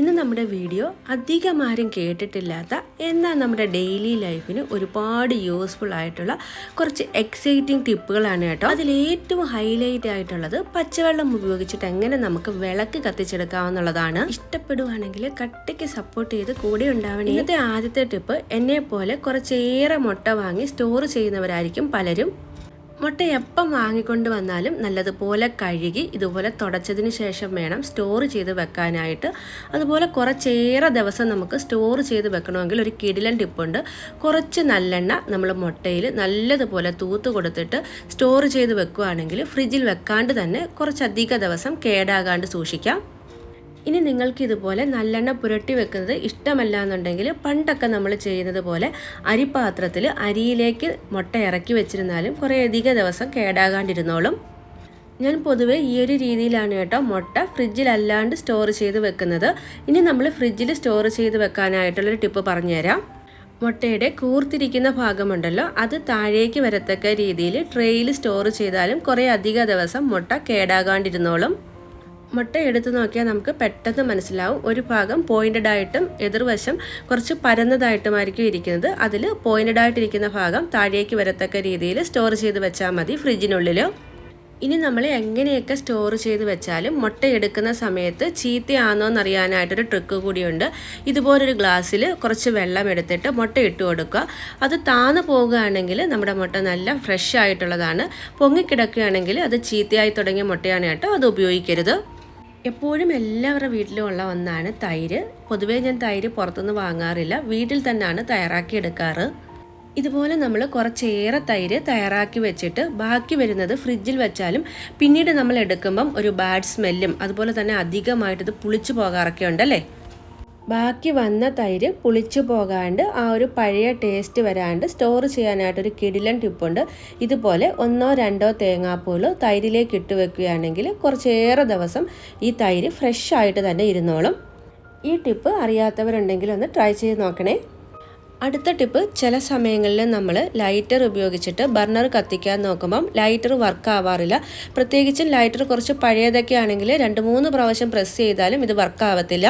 ഇന്ന് നമ്മുടെ വീഡിയോ അധികം ആരും കേട്ടിട്ടില്ലാത്ത എന്നാൽ നമ്മുടെ ഡെയിലി ലൈഫിന് ഒരുപാട് യൂസ്ഫുൾ ആയിട്ടുള്ള കുറച്ച് എക്സൈറ്റിംഗ് ടിപ്പുകളാണ് കേട്ടോ. അതിൽ ഏറ്റവും ഹൈലൈറ്റ് ആയിട്ടുള്ളത് പച്ചവെള്ളം ഉപയോഗിച്ചിട്ട് എങ്ങനെ നമുക്ക് വിളക്ക് കത്തിച്ചെടുക്കാവുന്നതാണ്. ഇഷ്ടപ്പെടുവാണെങ്കിൽ കട്ടയ്ക്ക് സപ്പോർട്ട് ചെയ്ത് കൂടെ ഉണ്ടാവണം. ഇന്നത്തെ ആദ്യത്തെ ടിപ്പ് എന്നെ പോലെ കുറച്ചേറെ മുട്ട വാങ്ങി സ്റ്റോർ ചെയ്യുന്നവരായിരിക്കും പലരും. മുട്ട എപ്പം വാങ്ങിക്കൊണ്ട് വന്നാലും നല്ലതുപോലെ കഴുകി ഇതുപോലെ തുടച്ചതിന് ശേഷം വേണം സ്റ്റോർ ചെയ്ത് വെക്കാനായിട്ട്. അതുപോലെ കുറച്ചേറെ ദിവസം നമുക്ക് സ്റ്റോർ ചെയ്ത് വെക്കണമെങ്കിൽ ഒരു കിടിലൻ ടിപ്പുണ്ട് കുറച്ച് നല്ലെണ്ണ നമ്മൾ മുട്ടയിൽ നല്ലതുപോലെ തൂത്ത് കൊടുത്തിട്ട് സ്റ്റോർ ചെയ്ത് വെക്കുകയാണെങ്കിൽ ഫ്രിഡ്ജിൽ വെക്കാണ്ട് തന്നെ കുറച്ചധിക ദിവസം കേടാകാണ്ട് സൂക്ഷിക്കാം. ഇനി നിങ്ങൾക്ക് ഇതുപോലെ നല്ലെണ്ണ പുരട്ടി വെക്കുന്നത് ഇഷ്ടമല്ല എന്നുണ്ടെങ്കിൽ പണ്ടൊക്കെ നമ്മൾ ചെയ്യുന്നത് പോലെ അരിപാത്രത്തിൽ അരിയിലേക്ക് മുട്ട ഇറക്കി വെച്ചിരുന്നാലും കുറേ അധിക ദിവസം കേടാകാണ്ടിരുന്നോളും. ഞാൻ പൊതുവെ ഈ ഒരു രീതിയിലാണ് കേട്ടോ മുട്ട ഫ്രിഡ്ജിലല്ലാണ്ട് സ്റ്റോർ ചെയ്ത് വെക്കുന്നത്. ഇനി നമ്മൾ ഫ്രിഡ്ജിൽ സ്റ്റോർ ചെയ്ത് വെക്കാനായിട്ടുള്ളൊരു ടിപ്പ് പറഞ്ഞുതരാം. മുട്ടയുടെ കൂർത്തിരിക്കുന്ന ഭാഗമുണ്ടല്ലോ അത് താഴേക്ക് വരത്തക്ക രീതിയിൽ ട്രേയിൽ സ്റ്റോർ ചെയ്താലും കുറേ അധിക ദിവസം മുട്ട കേടാകാണ്ടിരുന്നോളും. മുട്ട എടുത്തു നോക്കിയാൽ നമുക്ക് പെട്ടെന്ന് മനസ്സിലാവും. ഒരു ഭാഗം പോയിന്റഡ് ആയിട്ടും എതിർവശം കുറച്ച് പരന്നതായിട്ടുമായിരിക്കും ഇരിക്കുന്നത്. അതിൽ പോയിന്റഡ് ആയിട്ടിരിക്കുന്ന ഭാഗം താഴേക്ക് വരത്തക്ക രീതിയിൽ സ്റ്റോർ ചെയ്ത് വെച്ചാൽ മതി ഫ്രിഡ്ജിനുള്ളിൽ ഇനി നമ്മൾ എങ്ങനെയൊക്കെ സ്റ്റോർ ചെയ്ത് വെച്ചാലും മുട്ട എടുക്കുന്ന സമയത്ത് ചീത്തയാണോ എന്നറിയാനായിട്ടൊരു ട്രിക്ക് കൂടിയുണ്ട്. ഇതുപോലൊരു ഗ്ലാസ്സിൽ കുറച്ച് വെള്ളം എടുത്തിട്ട് മുട്ട ഇട്ട് കൊടുക്കുക. അത് താന്നു പോകുകയാണെങ്കിൽ നമ്മുടെ മുട്ട നല്ല ഫ്രഷ് ആയിട്ടുള്ളതാണ്. പൊങ്ങിക്കിടക്കുകയാണെങ്കിൽ അത് ചീത്തയായി തുടങ്ങിയ മുട്ടയാണ് കേട്ടോ അത് ഉപയോഗിക്കരുത്. എപ്പോഴും എല്ലാവരുടെ വീട്ടിലും ഉള്ള ഒന്നാണ് തൈര്. പൊതുവേ ഞാൻ തൈര് പുറത്തുനിന്ന് വാങ്ങാറില്ല. വീട്ടിൽ തന്നെയാണ് തയ്യാറാക്കി എടുക്കാറ്. ഇതുപോലെ നമ്മൾ കുറച്ചേറെ തൈര് തയ്യാറാക്കി വെച്ചിട്ട് ബാക്കി വരുന്നത് ഫ്രിഡ്ജിൽ വെച്ചാലും പിന്നീട് നമ്മൾ എടുക്കുമ്പം ഒരു ബാഡ് സ്മെല്ലും അതുപോലെ തന്നെ അധികമായിട്ട് ഇത് പുളിച്ചു പോകാറൊക്കെ ഉണ്ടല്ലേ? ബാക്കി വന്ന തൈര് പുളിച്ചു പോകാണ്ട് ആ ഒരു പഴയ ടേസ്റ്റ് വരാണ്ട് സ്റ്റോർ ചെയ്യാനായിട്ടൊരു കിടിലൻ ടിപ്പുണ്ട് ഇതുപോലെ ഒന്നോ രണ്ടോ തേങ്ങാപ്പൂൽ തൈരിലേക്ക് ഇട്ട് വെക്കുകയാണെങ്കിൽ കുറച്ചേറെ ദിവസം ഈ തൈര് ഫ്രഷ് ആയിട്ട് തന്നെ ഇരുന്നോളും. ഈ ടിപ്പ് അറിയാത്തവരുണ്ടെങ്കിൽ ഒന്ന് ട്രൈ ചെയ്ത് നോക്കണേ. അടുത്ത ടിപ്പ് ചില സമയങ്ങളിൽ നമ്മൾ ലൈറ്റർ ഉപയോഗിച്ചിട്ട് ബർണർ കത്തിക്കാൻ നോക്കുമ്പം ലൈറ്റർ വർക്ക് ആവാറില്ല. പ്രത്യേകിച്ചും ലൈറ്റർ കുറച്ച് പഴയതൊക്കെ ആണെങ്കിൽ രണ്ട് മൂന്ന് പ്രാവശ്യം പ്രസ് ചെയ്താലും ഇത് വർക്ക് ആവത്തില്ല.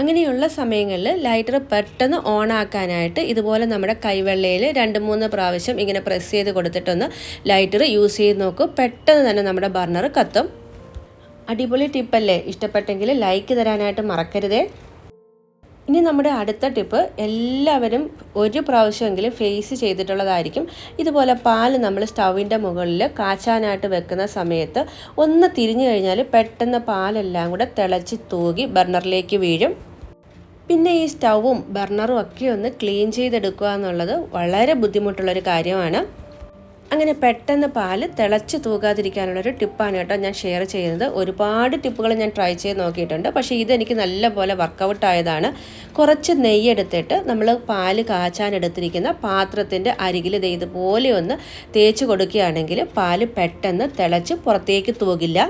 അങ്ങനെയുള്ള സമയങ്ങളിൽ ലൈറ്റർ പെട്ടെന്ന് ഓൺ ആക്കാനായിട്ട് ഇതുപോലെ നമ്മുടെ കൈവെള്ളയിൽ രണ്ട് മൂന്ന് പ്രാവശ്യം ഇങ്ങനെ പ്രസ് ചെയ്ത് കൊടുത്തിട്ടൊന്ന് ലൈറ്റർ യൂസ് ചെയ്ത് നോക്കും. പെട്ടെന്ന് തന്നെ നമ്മുടെ ബർണർ കത്തും. അടിപൊളി ടിപ്പല്ലേ ഇഷ്ടപ്പെട്ടെങ്കിൽ ലൈക്ക് തരാനായിട്ട് മറക്കരുതേ. ഇനി നമ്മുടെ അടുത്ത ടിപ്പ് എല്ലാവരും ഒരു പ്രാവശ്യമെങ്കിലും ഫേസ് ചെയ്തിട്ടുള്ളതായിരിക്കും. ഇതുപോലെ പാൽ നമ്മൾ സ്റ്റൗവിന്റെ മുകളിൽ കാച്ചാനായിട്ട് വെക്കുന്ന സമയത്ത് ഒന്ന് തിരിഞ്ഞു കഴിഞ്ഞാൽ പെട്ടെന്ന് പാലെല്ലാം കൂടെ തിളച്ച് തൂകി ബർണറിലേക്ക് വീഴും. പിന്നെ ഈ സ്റ്റൗവും ബർണറും ഒക്കെ ഒന്ന് ക്ലീൻ ചെയ്തെടുക്കുക എന്നുള്ളത് വളരെ ബുദ്ധിമുട്ടുള്ളൊരു കാര്യമാണ്. അങ്ങനെ പെട്ടെന്ന് പാൽ തിളച്ച് തൂകാതിരിക്കാനുള്ളൊരു ടിപ്പാണ് കേട്ടോ ഞാൻ ഷെയർ ചെയ്യുന്നത്. ഒരുപാട് ടിപ്പുകൾ ഞാൻ ട്രൈ ചെയ്ത് നോക്കിയിട്ടുണ്ട്. പക്ഷേ ഇതെനിക്ക് നല്ലപോലെ വർക്കൗട്ട് ആയതാണ്. കുറച്ച് നെയ്യെടുത്തിട്ട് നമ്മൾ പാൽ കാച്ചാൻ എടുത്തിരിക്കുന്ന പാത്രത്തിന്റെ അരികിൽ ഇത് ഇതുപോലെ ഒന്ന് തേച്ച് കൊടുക്കുകയാണെങ്കിൽ പാൽ പെട്ടെന്ന് തിളച്ച് പുറത്തേക്ക് തൂകില്ല.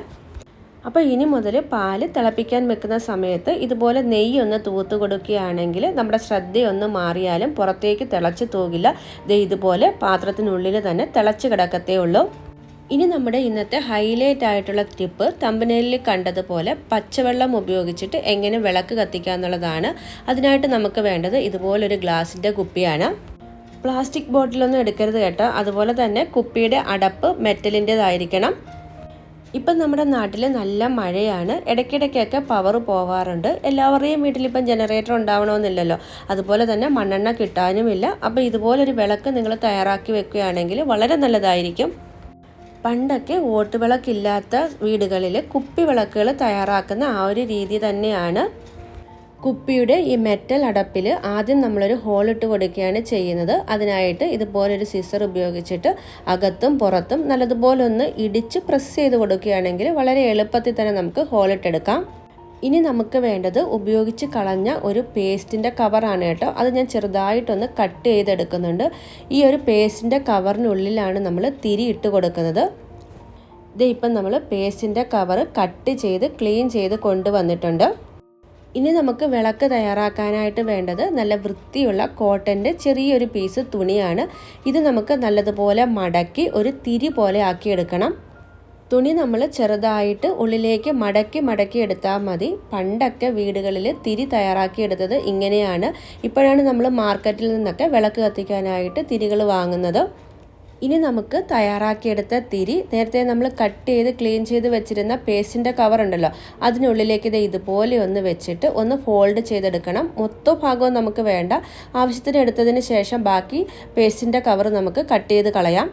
അപ്പോൾ ഇനി മുതൽ പാൽ തിളപ്പിക്കാൻ വെക്കുന്ന സമയത്ത് ഇതുപോലെ നെയ്യ് ഒന്ന് തൂത്ത് കൊടുക്കുകയാണെങ്കിൽ നമ്മുടെ ശ്രദ്ധയൊന്ന് മാറിയാലും പുറത്തേക്ക് തിളച്ച് തൂകില്ല ദേ ഇതുപോലെ പാത്രത്തിനുള്ളിൽ തന്നെ തിളച്ച് കിടക്കത്തേ ഉള്ളൂ. ഇനി നമ്മുടെ ഇന്നത്തെ ഹൈലൈറ്റ് ആയിട്ടുള്ള ടിപ്പ് തമ്പനയിലിൽ കണ്ടതുപോലെ പച്ചവെള്ളം ഉപയോഗിച്ചിട്ട് എങ്ങനെ വിളക്ക് കത്തിക്കുക എന്നുള്ളതാണ്. അതിനായിട്ട് നമുക്ക് വേണ്ടത് ഇതുപോലൊരു ഗ്ലാസിന്റെ കുപ്പിയാണ്. പ്ലാസ്റ്റിക് ബോട്ടിലൊന്നും എടുക്കരുത് കേട്ടോ. അതുപോലെ തന്നെ കുപ്പിയുടെ അടപ്പ് മെറ്റലിന്റെതായിരിക്കണം. ഇപ്പം നമ്മുടെ നാട്ടിൽ നല്ല മഴയാണ്. ഇടയ്ക്കിടയ്ക്കൊക്കെ പവർ പോവാറുണ്ട്. എല്ലാവരുടെയും വീട്ടിലിപ്പം ജനറേറ്റർ ഉണ്ടാവണമെന്നില്ലല്ലോ. അതുപോലെ തന്നെ മണ്ണെണ്ണ കിട്ടാനുമില്ല. അപ്പോൾ ഇതുപോലൊരു വിളക്ക് നിങ്ങൾ തയ്യാറാക്കി വെക്കുകയാണെങ്കിൽ വളരെ നല്ലതായിരിക്കും. പണ്ടൊക്കെ ഓട്ടുവിളക്കില്ലാത്ത വീടുകളിൽ കുപ്പി വിളക്കുകൾ തയ്യാറാക്കുന്ന ആ ഒരു രീതി തന്നെയാണ്. കുപ്പിയുടെ ഈ മെറ്റൽ അടപ്പിൽ ആദ്യം നമ്മളൊരു ഇട്ട് കൊടുക്കുകയാണ് ചെയ്യുന്നത്. അതിനായിട്ട് ഇതുപോലൊരു സിസർ ഉപയോഗിച്ചിട്ട് അകത്തും പുറത്തും നല്ലതുപോലെ ഒന്ന് ഇടിച്ച് പ്രസ് ചെയ്ത് കൊടുക്കുകയാണെങ്കിൽ വളരെ എളുപ്പത്തിൽ തന്നെ നമുക്ക് ഹോൾ ഇട്ടെടുക്കാം. ഇനി നമുക്ക് വേണ്ടത് ഉപയോഗിച്ച് കളഞ്ഞ ഒരു പേസ്റ്റിന്റെ കവറാണ് കേട്ടോ. അത് ഞാൻ ചെറുതായിട്ടൊന്ന് കട്ട് ചെയ്തെടുക്കുന്നുണ്ട്. ഈ ഒരു പേസ്റ്റിന്റെ കവറിനുള്ളിലാണ് നമ്മൾ തിരി ഇട്ട് കൊടുക്കുന്നത്. ഇത് ഇപ്പം നമ്മൾ പേസ്റ്റിന്റെ കവർ കട്ട് ചെയ്ത് ക്ലീൻ ചെയ്ത് കൊണ്ടുവന്നിട്ടുണ്ട്. ഇനി നമുക്ക് വിളക്ക് തയ്യാറാക്കാനായിട്ട് വേണ്ടത് നല്ല വൃത്തിയുള്ള കോട്ടന്റെ ചെറിയൊരു പീസ് തുണിയാണ്. ഇത് നമുക്ക് നല്ലതുപോലെ മടക്കി ഒരു തിരി പോലെ ആക്കിയെടുക്കണം. തുണി നമ്മൾ ചെറുതായിട്ട് ഉള്ളിലേക്ക് മടക്കി മടക്കി എടുത്താൽ മതി. പണ്ടൊക്കെ വീടുകളിൽ തിരി തയ്യാറാക്കിയെടുത്തത് ഇങ്ങനെയാണ്. ഇപ്പോഴാണ് നമ്മൾ മാർക്കറ്റിൽ നിന്നൊക്കെ വിളക്ക് കത്തിക്കാനായിട്ട് തിരികൾ വാങ്ങുന്നത്. ഇനി നമുക്ക് തയ്യാറാക്കിയെടുത്ത തിരി നേരത്തെ നമ്മൾ കട്ട് ചെയ്ത് ക്ലീൻ ചെയ്ത് വെച്ചിരുന്ന പേസ്റ്റിന്റെ കവർ ഉണ്ടല്ലോ അതിനുള്ളിലേക്ക് ഇത് ഇതുപോലെ ഒന്ന് വെച്ചിട്ട് ഒന്ന് ഫോൾഡ് ചെയ്തെടുക്കണം. മൊത്തം ഭാഗവും നമുക്ക് വേണ്ട. ആവശ്യത്തിന് എടുത്തതിന് ശേഷം ബാക്കി പേസ്റ്റിന്റെ കവർ നമുക്ക് കട്ട് ചെയ്ത് കളയാം.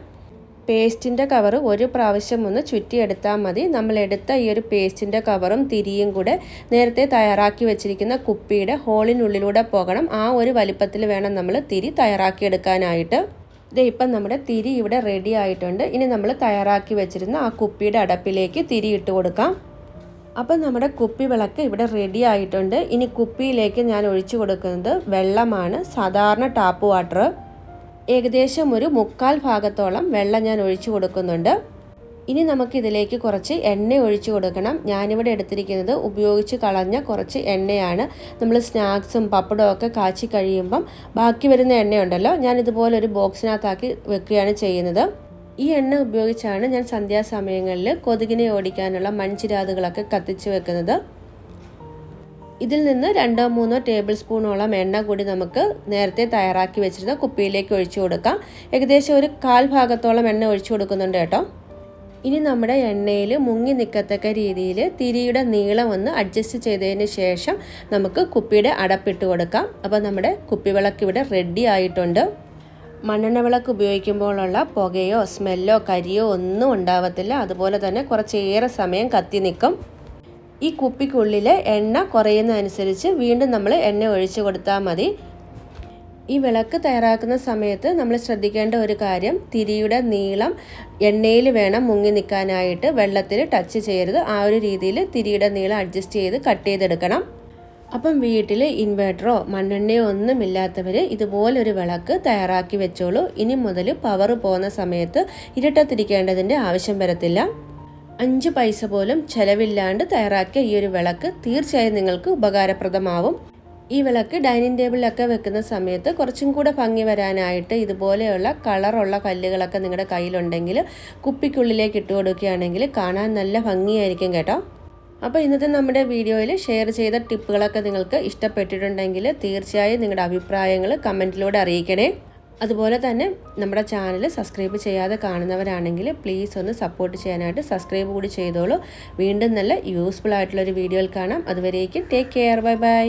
പേസ്റ്റിന്റെ കവർ ഒരു പ്രാവശ്യം ഒന്ന് ചുറ്റിയെടുത്താൽ മതി. നമ്മൾ എടുത്ത ഈ ഒരു പേസ്റ്റിന്റെ കവറും തിരിയും കൂടെ നേരത്തെ തയ്യാറാക്കി വെച്ചിരിക്കുന്ന കുപ്പിയുടെ ഹോളിനുള്ളിലൂടെ പോകണം. ആ ഒരു വലിപ്പത്തിൽ വേണം നമ്മൾ തിരി തയ്യാറാക്കിയെടുക്കാനായിട്ട്. ഇത് ഇപ്പം നമ്മുടെ തിരി ഇവിടെ റെഡി ആയിട്ടുണ്ട്. ഇനി നമ്മൾ തയ്യാറാക്കി വെച്ചിരുന്ന ആ കുപ്പിയുടെ അടപ്പിലേക്ക് തിരി ഇട്ട് കൊടുക്കാം. അപ്പം നമ്മുടെ കുപ്പി വിളക്ക് ഇവിടെ റെഡി ആയിട്ടുണ്ട്. ഇനി കുപ്പിയിലേക്ക് ഞാൻ ഒഴിച്ചു കൊടുക്കുന്നത് വെള്ളമാണ്. സാധാരണ ടാപ്പ് വാട്ടർ ഏകദേശം ഒരു മുക്കാൽ ഭാഗത്തോളം വെള്ളം ഞാൻ ഒഴിച്ചു കൊടുക്കുന്നുണ്ട്. ഇനി നമുക്ക് ഇതിലേക്ക് കുറച്ച് എണ്ണ ഒഴിച്ചു കൊടുക്കണം. ഞാനിവിടെ എടുത്തിരിക്കുന്നത് ഉപയോഗിച്ച് കളഞ്ഞ കുറച്ച് എണ്ണയാണ്. നമ്മൾ സ്നാക്സും പപ്പടവും ഒക്കെ കാച്ചി കഴിയുമ്പം ബാക്കി വരുന്ന എണ്ണയുണ്ടല്ലോ ഞാൻ ഇതുപോലെ ഒരു ബോക്സിനകത്താക്കി വെക്കുകയാണ് ചെയ്യുന്നത്. ഈ എണ്ണ ഉപയോഗിച്ചാണ് ഞാൻ സന്ധ്യാസമയങ്ങളിൽ കൊതുകിനെ ഓടിക്കാനുള്ള മൺചിരാതുകളൊക്കെ കത്തിച്ച് വെക്കുന്നത്. ഇതിൽ നിന്ന് രണ്ടോ മൂന്നോ ടേബിൾ സ്പൂണോളം എണ്ണ കൂടി നമുക്ക് നേരത്തെ തയ്യാറാക്കി വെച്ചിരുന്ന കുപ്പിയിലേക്ക് ഒഴിച്ചു കൊടുക്കാം. ഏകദേശം ഒരു കാൽ ഭാഗത്തോളം എണ്ണ ഒഴിച്ചു കൊടുക്കുന്നുണ്ട് കേട്ടോ. ഇനി നമ്മുടെ എണ്ണയിൽ മുങ്ങി നിൽക്കത്തക്ക രീതിയിൽ തിരിയുടെ നീളം ഒന്ന് അഡ്ജസ്റ്റ് ചെയ്തതിന് ശേഷം നമുക്ക് കുപ്പിയുടെ അടപ്പിട്ട് കൊടുക്കാം. അപ്പോൾ നമ്മുടെ കുപ്പിവിളക്ക് ഇവിടെ റെഡി ആയിട്ടുണ്ട്. മണ്ണെണ്ണ വിളക്ക് ഉപയോഗിക്കുമ്പോഴുള്ള പുകയോ സ്മെല്ലോ കരിയോ ഒന്നും ഉണ്ടാവത്തില്ല. അതുപോലെ തന്നെ കുറച്ചേറെ സമയം കത്തി നിൽക്കും. ഈ കുപ്പിക്കുള്ളിൽ എണ്ണ കുറയുന്നതനുസരിച്ച് വീണ്ടും നമ്മൾ എണ്ണ ഒഴിച്ചു കൊടുത്താൽ മതി. ഈ വിളക്ക് തയ്യാറാക്കുന്ന സമയത്ത് നമ്മൾ ശ്രദ്ധിക്കേണ്ട ഒരു കാര്യം തിരിയുടെ നീളം എണ്ണയിൽ വേണം മുങ്ങി നിൽക്കാനായിട്ട് വെള്ളത്തിൽ ടച്ച് ചെയ്യരുത്. ആ ഒരു രീതിയിൽ തിരിയുടെ നീളം അഡ്ജസ്റ്റ് ചെയ്ത് കട്ട് ചെയ്തെടുക്കണം. അപ്പം വീട്ടിൽ ഇൻവേർട്ടറോ മണ്ണെണ്ണയോ ഒന്നും ഇല്ലാത്തവർ ഇതുപോലൊരു വിളക്ക് തയ്യാറാക്കി വെച്ചോളൂ. ഇനി മുതൽ പവർ പോകുന്ന സമയത്ത് ഇരട്ടത്തിരിക്കേണ്ടതിന്റെ ആവശ്യം വരത്തില്ല. അഞ്ച് പൈസ പോലും ചിലവില്ലാണ്ട് തയ്യാറാക്കിയ ഈ ഒരു വിളക്ക് തീർച്ചയായും നിങ്ങൾക്ക് ഉപകാരപ്രദമാവും. ഈ വിളക്ക് ഡൈനിങ് ടേബിളിലൊക്കെ വെക്കുന്ന സമയത്ത് കുറച്ചും കൂടെ ഭംഗി വരാനായിട്ട് ഇതുപോലെയുള്ള കളറുള്ള കല്ലുകളൊക്കെ നിങ്ങളുടെ കയ്യിലുണ്ടെങ്കിൽ കുപ്പിക്കുള്ളിലേക്ക് ഇട്ട് കൊടുക്കുകയാണെങ്കിൽ കാണാൻ നല്ല ഭംഗിയായിരിക്കും കേട്ടോ. അപ്പോൾ ഇന്നത്തെ നമ്മുടെ വീഡിയോയിൽ ഷെയർ ചെയ്ത ടിപ്പുകളൊക്കെ നിങ്ങൾക്ക് ഇഷ്ടപ്പെട്ടിട്ടുണ്ടെങ്കിൽ തീർച്ചയായും നിങ്ങളുടെ അഭിപ്രായങ്ങൾ കമന്റിലൂടെ അറിയിക്കണേ. അതുപോലെ തന്നെ നമ്മുടെ ചാനൽ സബ്സ്ക്രൈബ് ചെയ്യാതെ കാണുന്നവരാണെങ്കിൽ പ്ലീസ് ഒന്ന് സപ്പോർട്ട് ചെയ്യാനായിട്ട് സബ്സ്ക്രൈബ് കൂടി ചെയ്തോളൂ. വീണ്ടും നല്ല യൂസ്ഫുൾ ആയിട്ടുള്ളൊരു വീഡിയോയിൽ കാണാം. അതുവരേക്കും ടേക്ക് കെയർ. Bye bye.